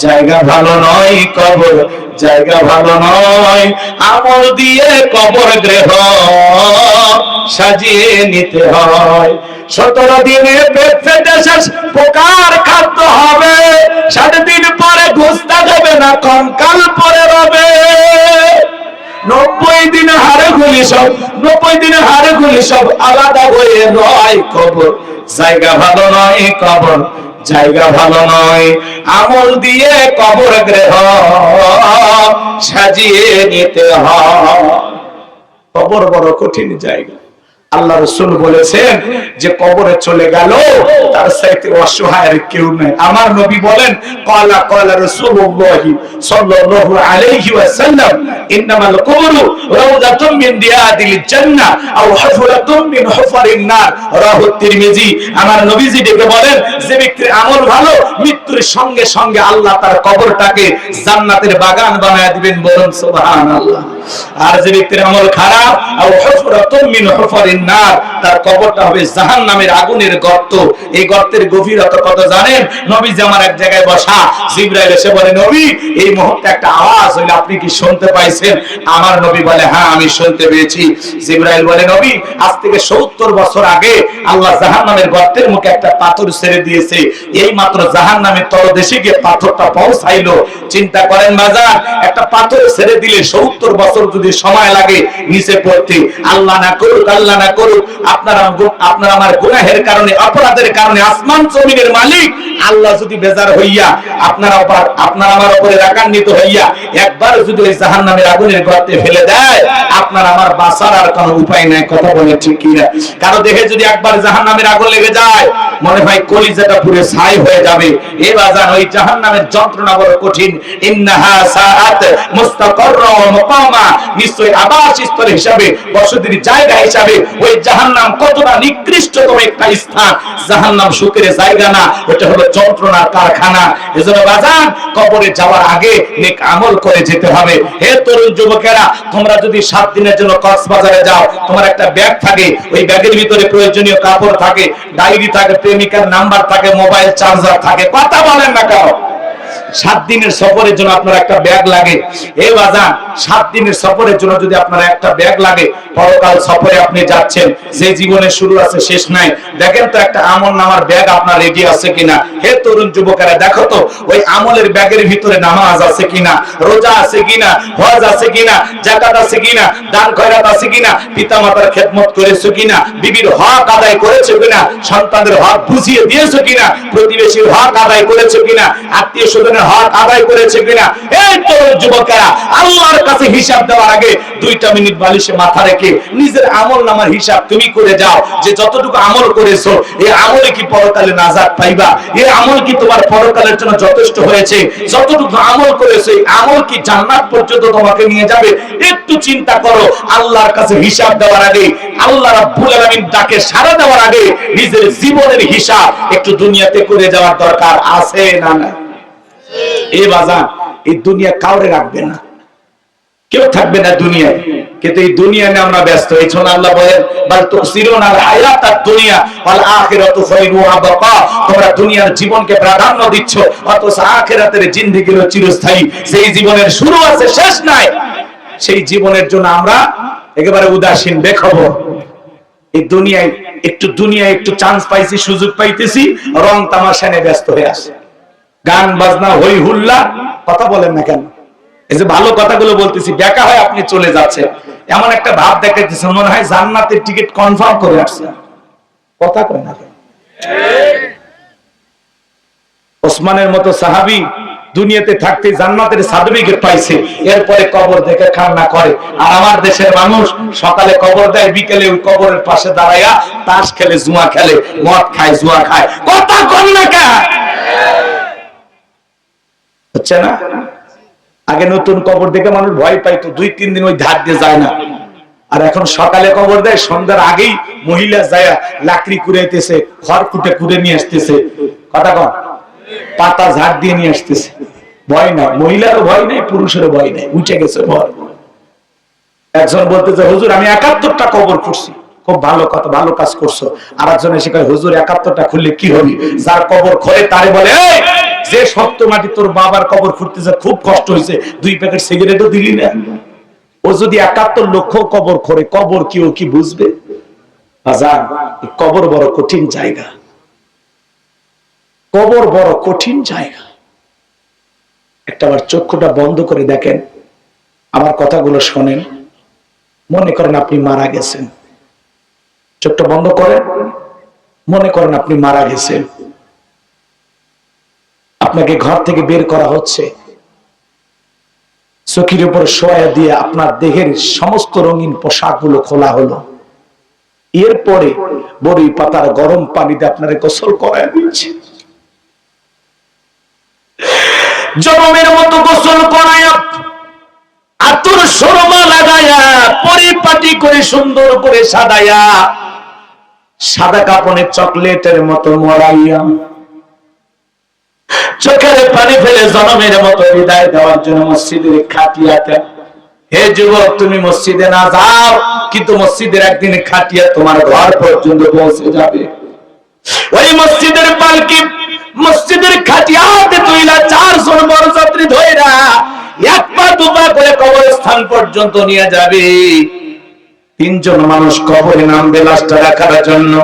জায়গা ভালো নয় কবর, জায়গা ভালো নয় আমল দিয়ে কবর গৃহ সাজিয়ে নিতে হয়। সতেরো দিনে পেট ফেটে শেষ পোকার খাদ্য হবে ষাট দিন পরে ঘুষতে দেবে না, কঙ্কাল পরে রবে। নব্বই দিনে হারে গুলি সব, নব্বই দিনে হারে গুলি সব আলাদা হয়ে নয় কবর। জায়গা ভালো নয় কবর, জায়গা ভালো নয় আমল দিয়ে কবর গ্রহ সাজিয়ে নিতে হয়। কবর বড় কঠিন জায়গা। আল্লাহ রসুল বলেছেন যে কবরে চলে গেল, তার সাথে অসহায়ের কেউ নেই। আমার নবী বলেন, কলা কলা রাসূলুল্লাহি সাল্লাল্লাহু আলাইহি ওয়াসাল্লাম রাউদাতুম মিন রিয়াদিল জান্নাহ আও হুফরাতুম মিন হুফারিন নার। রাহু তিরমিজি, আমার নবীজি ডেকে বলেন, যে ব্যক্তির আমল ভালো, মৃত্যুর সঙ্গে সঙ্গে আল্লাহ তার কবরটাকে জান্নাতের বাগান বানায় দিবেন বলুন সুবহানাল্লাহ। আর যে ব্যক্তির আমল খারাপ তার কবরটা হবে জাহান্নামের আগুনের গর্ত। এই গর্তের গভীরতা কত জানেন? নবী যে আমার এক জায়গায় বসা, জিবরাইল এসে বলে, নবী, এই মুহূর্তে একটা আওয়াজ হইলে, আপনি কি শুনতে পাইছেন? আমার নবী বলে হ্যাঁ আমি শুনতে পেয়েছি। জিবরাইল বলে, নবী, আজ থেকে 70 বছর আগে আল্লাহ জাহান্নামের গর্তের মুখে একটা পাথর ছেড়ে দিয়েছে। এই মাত্র জাহান্নামের তলদেশে গিয়ে পাথরটা পৌঁছাইলো। চিন্তা করেন, বাজার, একটা পাথর ছেড়ে দিলে 70 বছর যদি সময় লাগে, নিচে পড়তে, আল্লাহ না করুক, আল্লাহ না করুক, আপনারা আপনার আমার গুনাহের কারণে, অপরাধের কারণে আসমান জমিনের মালিক, আল্লাহ যদি বেজার হইয়া, আপনারা উপর আপনার আমার উপরে রাগান্বিত হইয়া, একবার যদি ওই জাহান্নামের আগুনের গর্তে ফেলে দেয়, আপনার আমার বাঁচার আর কোনো উপায় নাই, কথা বলে ঠিক কিনা? কারও দেখে যদি একবার জাহান্নামের আগুন লেগে যায়, মনে হয় কলিজাটা পুরো ছাই হয়ে যাবে। এ বাজার ওই জাহান্নামের যন্ত্রণা বড় কঠিন। ইন্নাহা সাআত মুস্তাকারর ওয়া মুকামা। নিশ্চয় আবাস স্থল হিসাবে, বসতির জায়গা হিসাবে ওই জাহান্নাম কতটা নিকৃষ্টতম একটা স্থান। জাহান্নাম সুখের জায়গা না, ওটা হলো যন্ত্রণার কারখানা। এজন্য বাজান, কবরে যাওয়ার আগে নেক আমল করে যেতে হবে। হে তরুণ যুবকেরা, তোমরা যদি সাত দিনের জন্য কক্সবাজারে যাও, তোমার একটা ব্যাগ থাকে, ওই ব্যাগের ভিতরে প্রয়োজনীয় কাপড় থাকে, ডায়েরি থাকে, প্রেমিকার নাম্বার থাকে, মোবাইল চার্জার থাকে, কথা বলেন না কেন? সাত দিনের সফরের জন্য আপনার একটা ব্যাগ লাগে। এ বাজান, সাত দিনের সফরের জন্য যদি আপনার একটা ব্যাগ লাগে, পরকাল সফরে আপনি যাচ্ছেন, যে জীবনের শুরু আছে, শেষ নাই। দেখেন তো একটা আমল নামার ব্যাগ আপনার রেডি আছে কিনা। হে তরুণ যুবকেরা, দেখো তো, ওই আমলের ব্যাগের ভিতরে নামাজ আছে কিনা, রোজা আছে কিনা, হজ আছে কিনা জাকাত আছে কিনা, দান খয়রাত আছে কিনা পিতা মাতার খেদমত করেছ কিনা, বিবির হক আদায় করেছ কিনা, সন্তানদের হক বুঝিয়ে দিয়েছ কিনা, প্রতিবেশীর হক আদায় করেছ কিনা, আত্মীয় স্বজনের হক আদায় করেছে কিনা? এই তো যুবকেরা, আল্লাহর কাছে হিসাব দেওয়ার আগে দুইটা মিনিট বালিশে মাথা রেখে নিজের আমল নামার হিসাব তুমি করে যাও, যে যতটুকু আমল করেছ, এই আমলে কি পরকালে নাজাত পাইবা? এই আমল কি তোমার পরকালের জন্য যথেষ্ট হয়েছে? যতটুকু আমল করেছ, এই আমল কি জান্নাত পর্যন্ত তোমাকে নিয়ে যাবে? একটু চিন্তা করো, আল্লাহর কাছে হিসাব দেওয়ার আগে, আল্লাহ রাব্বুল আলামিন ডাকে সাড়া দেওয়ার আগে নিজের জীবনের হিসাব একটু দুনিয়াতে করে যাওয়ার দরকার আছে না না এ বাজান এই দুনিয়া কাউরে রাখবে না। কেউ থাকবে না দুনিয়ায়। কিন্তু এই দুনিয়া নিয়ে আমরা ব্যস্ত। এই জন্য আল্লাহ বলেন, বাল তুসিরুন আল হায়াত দুনিয়া ওয়াল আখিরাতু খায়রু ওয়া বাকা তোমরা দুনিয়ার জীবনকে প্রাধান্য দিচ্ছ, অথচ আখিরাতের জিন্দেগি হলো চিরস্থায়ী। সেই জীবনের শুরু আছে, শেষ নাই। সেই জীবনের জন্য আমরা একেবারে উদাসীন, বেখবর। এই দুনিয়ায়, একটু দুনিয়ায় একটু চান্স পাইছি, সুযোগ পাইতেছি, রং তামাশা ব্যস্ত হয়ে আসে। গান, বাজনা, হই হুল্লা, কথা বলেন না কেন? এই যে ভালো কথাগুলো বলতেছি, বেকা হয় আপনি চলে যাচ্ছেন। এমন একটা ভাব দেখাইতেছেন মনে হয় জান্নাতের টিকিট কনফার্ম করে আসছে। কথা কয় না? ওসমানের মতো সাহাবি দুনিয়াতে থাকতে জান্নাতের সার্টিফিকেট পাইছে, এরপরে কবর দেখে কান্না করে। আর আমার দেশের মানুষ সকালে কবর দেয়, বিকেলে ওই কবরের পাশে দাঁড়াইয়া তাস খেলে, জুয়া খেলে, মদ খায়, জুয়া খায়। কথা কন না কেন? হচ্ছে না? আগে নতুন কবর দেখে মানুষ ভয় পাইতো দুই তিন দিন ওই ধার দিয়ে যায় না। আর এখন সকালে কবর দেয় সন্ধ্যার আগেই মহিলা যায় লাকড়ি কুড়াইতেছে খড় কুটে কুড়ে নিয়ে আসতেছে। কথা কন? পাতা ঝাড় দিয়ে নিয়ে আসতেছে। ভয় নাই মহিলারও ভয় নাই পুরুষেরও ভয় নাই উঠে গেছে ভয় একজন বলতেছে হুজুর আমি একাত্তরটা কবর করছি খুব ভালো কথা ভালো কাজ করছ। আর একজন এসে কয় হুজুর একাত্তরটা খুললে কি হবে? যার কবর খোলে তারে বলে "এই, যে শক্ত মাটি তোর বাবার কবর খুঁড়তেছে খুব কষ্ট হয়েছে। দুই প্যাকেট সিগারেটও দিলি না। ও যদি একাত্তর লক্ষ কবর খোরে কবর কি ও কি বুঝবে? কবর বড় কঠিন জায়গা। কবর বড় কঠিন জায়গা। একটাবার চক্ষুটা বন্ধ করে দেখেন। আমার কথাগুলো শোনেন। মনে করেন আপনি মারা গেছেন। চোখটা বন্ধ করেন। মনে করেন আপনি মারা গেছেন। আপনাকে ঘর থেকে বের করা হচ্ছে। চোখের উপর শোয়া দিয়ে আপনার দেহের সমস্ত রঙিন পোশাকগুলো খোলা হলো। এরপরে বড়ি পাতার গরম পানিতে আপনার গোসল করায় দিচ্ছে জনমের মতো গোসল করায়া। আতুর সরমা লাগায়া, পরিপাটি করে সুন্দর করে সাদায়া সাদা কাপড়ে চকলেটের মতো মরাইয়া। চোখের পানি ফেলে জনমের মতো বিদায় দেওয়ার জন্য মসজিদের খাটিয়াতে, হে যুবক, তুমি মসজিদে না যাও, কিন্তু মসজিদের একদিন খাটিয়া তোমার ঘর পর্যন্ত পৌঁছে যাবে। ওই মসজিদের পালকি, মসজিদের খাটিয়াতে তুইলা চারজন বরযাত্রী ধইরা এক পা দুপা করে কবরস্থান পর্যন্ত নিয়ে যাবে। তিনজন মানুষ কবরে নামবে লাশটা রাখার জন্য।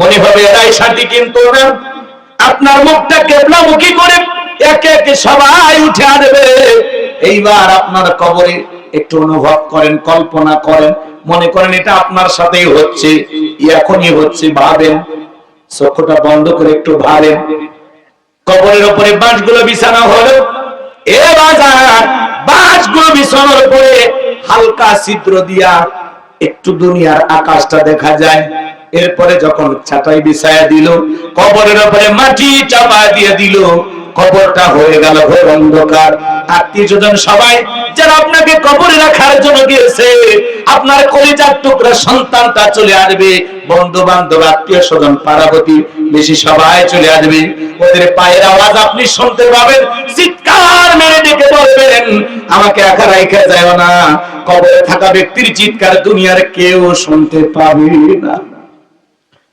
মনে হবে এরাই সাথী, কিন্তু না আপনার মুখটা কেবলামুখী করে একে একে সবাই উঠে আসবে এইবার আপনার কবরে একটু অনুভব করেন, কল্পনা করেন, মনে করেন এটা আপনার সাথেই হচ্ছে, এখনই হচ্ছে, ভাবেন। চক্ষুটা বন্ধ করে একটু ভাবেন। কবরের উপরে বাঁশগুলো বিছানো হলো। এ বাজার, বাঁশগুলো বিছানোর উপরে হালকা ছিদ্র দিয়া একটু দুনিয়ার আকাশটা দেখা যায়। এরপরে যখন ছাটাই বিছায়া দিল, কবরের উপরে মাটি চাপা দিয়ে দিল, কবরটা হয়ে গেল ঘোর অন্ধকার। আত্মীয় স্বজন সবাই, যারা আপনাকে কবরে রাখার জন্য গিয়েছে, আপনার কলিজার টুকরা সন্তানটা চলে আসবে। বন্ধু বান্ধব আত্মীয় স্বজন, পাড়াপতি, বেশি সবাই চলে আসবে। ওদের পায়ের আওয়াজ আপনি শুনতে পাবেন, চিৎকার মেরে ডেকে বলবেন, আমাকে একা রেখে যায় না। কবরে থাকা ব্যক্তির চিৎকার দুনিয়ার কেউ শুনতে পাবে না।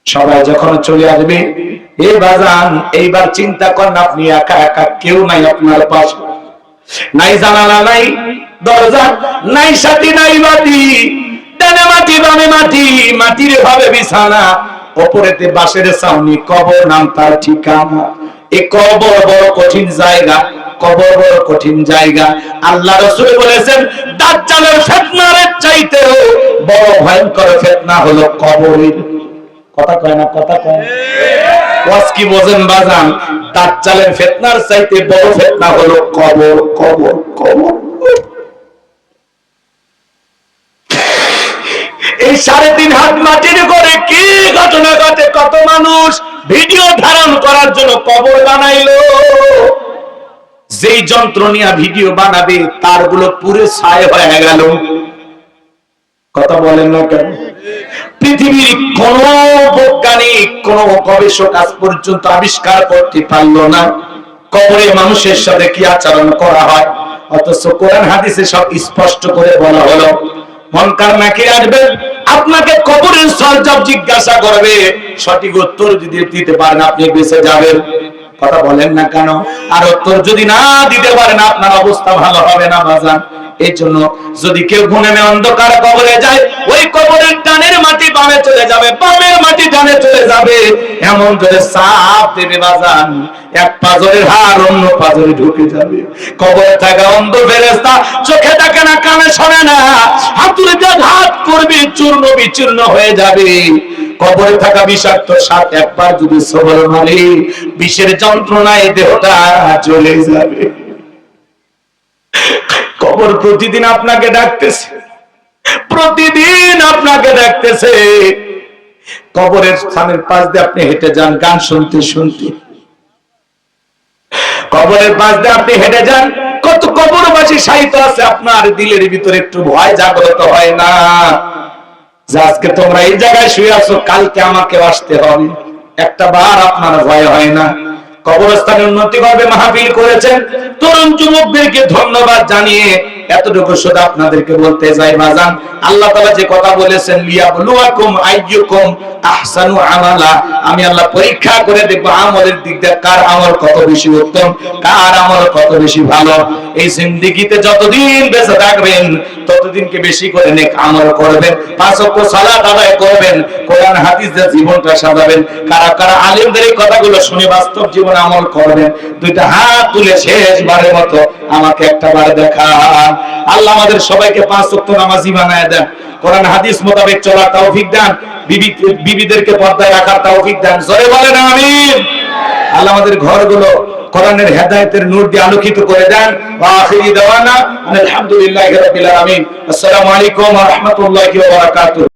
সবাই যখন চলে আসবে, এ বাজান, এইবার চিন্তা করেন আপনি একা একা, কেউ নাই আপনার পাশে। নাই জানালা নাই, দরজা নাই, সাথী নাই, মাটি। ডানে মাটি, বামে মাটি, মাটির ভাবে বিছানা। ওপরেতে বাঁশের সামনে কবর নাম তার ঠিকানা। এ কবর বড় কঠিন জায়গা, কবর বড় কঠিন জায়গা। আল্লাহ রসুল বলেছেন, দাজ্জালের ফিতনার চাইতেও বড় ভয়ঙ্কর ফিতনা হলো কবরের। কথা কয় না, কথা কয় বোঝেন বাজান? দাজ্জালের ফিতনার চাইতে বড় ফিতনা হলো কবর কবর কবর। এই সাড়ে তিন হাত মাটির করে কি ঘটনা ঘটে? কত মানুষ ভিডিও ধারণ করার জন্য কবর বানাইলো। যেই যন্ত্র নিয়ে ভিডিও বানাবে, তারগুলো পুরে ছায় হয়ে গেল। কথা বলেন না কেন? পৃথিবীর কোন বৈজ্ঞানিক, কোন গবেষক আজ পর্যন্ত আবিষ্কার করতে পারল না। কবরে মানুষের সাথে কি আচরণ করা হয়? অথচ কোরআন হাদিসে সব স্পষ্ট করে বলা হলো মনকার নাকি আসবে, আপনাকে কবরের সরজব জিজ্ঞাসা করবে। সঠিক উত্তর যদি দিতে পারেন আপনি বেঁচে যাবেন। কথা বলেন না কেন? আর উত্তর যদি না দিতে পারেন, আপনার অবস্থা ভালো হবে না বাজান এই জন্য যদি কেউ ঘুমে অন্ধকার কবরে যায়, ওই কবরের টানের মাটি বামে চলে যাবে, বামের মাটি ডানে চলে যাবে। এমন করে সাপ দেবে বাজান, এক পাজরের হার অন্য পাজরে ঢুকে যাবে। কবরে থাকা অন্ধ ফেরেস্তা চোখে দেখে না, কানে শোনে না। হাতুড়ে দিয়ে ঘাত করবে, চূর্ণ বিচূর্ণ হয়ে যাবে। কবরে থাকা বিষাক্ত সাপ একবার যদি সবল মারে বিষের যন্ত্রণায় দেহটা চলে যাবে। কবর প্রতিদিন আপনাকে ডাকতেছে। প্রতিদিন আপনাকে ডাকতেছে। কবরের স্থানের পাশ দিয়ে আপনি হেঁটে যান, গান শুনতে শুনতে। কবরের পাশ দিয়ে আপনি হেঁটে যান, কত কবরবাসী সাহিত্য আছে, আপনার দিলের ভিতরে একটু ভয়, জাগ্রত হয় না। যে আজকে তোমরা এই জায়গায় শুয়ে আছো, কালকে আমাকে আসতে হবে। একটা বার আপনার ভয় হয় না। কবরস্থানে উন্নতি করবে মাহফিল করেছেন। তরুণ যুবকদেরকে ধন্যবাদ জানিয়ে এতটুকু শুধু আপনাদেরকে বলতে যাই বাজান আল্লাহ তাআলা যে কথা বলেছেন, লিয়াবলুয়াকুম আইয়ুকুম আহসানু আমালা। আমি আল্লাহ পরীক্ষা করে দেখব আমলের দিক দিয়ে কার আমল কত বেশি উত্তম, কার আমল কত বেশি ভালো। এই জিন্দেগিতে যতদিন বেঁচে থাকবেন ততদিনকে বেশি করে নেক আমল করবেন, পাঁচ ওয়াক্ত সালাত আদায় করবেন, কোরআন, হাদিস দিয়ে জীবনটা সাজাবেন। কারা কারা আলেমদের এই কথাগুলো শুনে বাস্তব জীবনে আমল করবেন, দুইটা হাত তুলে শেষবারের মতো আমাকে একটা বার দেখান। আল্লাহ আমাদের সবাইকে পাঁচ ওয়াক্ত নামাজি বানায় দেন। কোরআন, হাদিস মোতাবেক চলার তৌফিক দান। বিবি, বিবিদেরকে পর্দায় রাখার তৌফিক দান। জোরে বলেন, আমিন। আল্লাহ আমাদের ঘরগুলো কোরআনের হেদায়েতের নূর দিয়ে আলোকিত করে দেন। ওয়া আখিরি দাওয়ানা আলহামদুলিল্লাহি রাব্বিল আলামিন। আসসালামু আলাইকুম ওয়া রাহমাতুল্লাহি ওয়া বারাকাতুহু।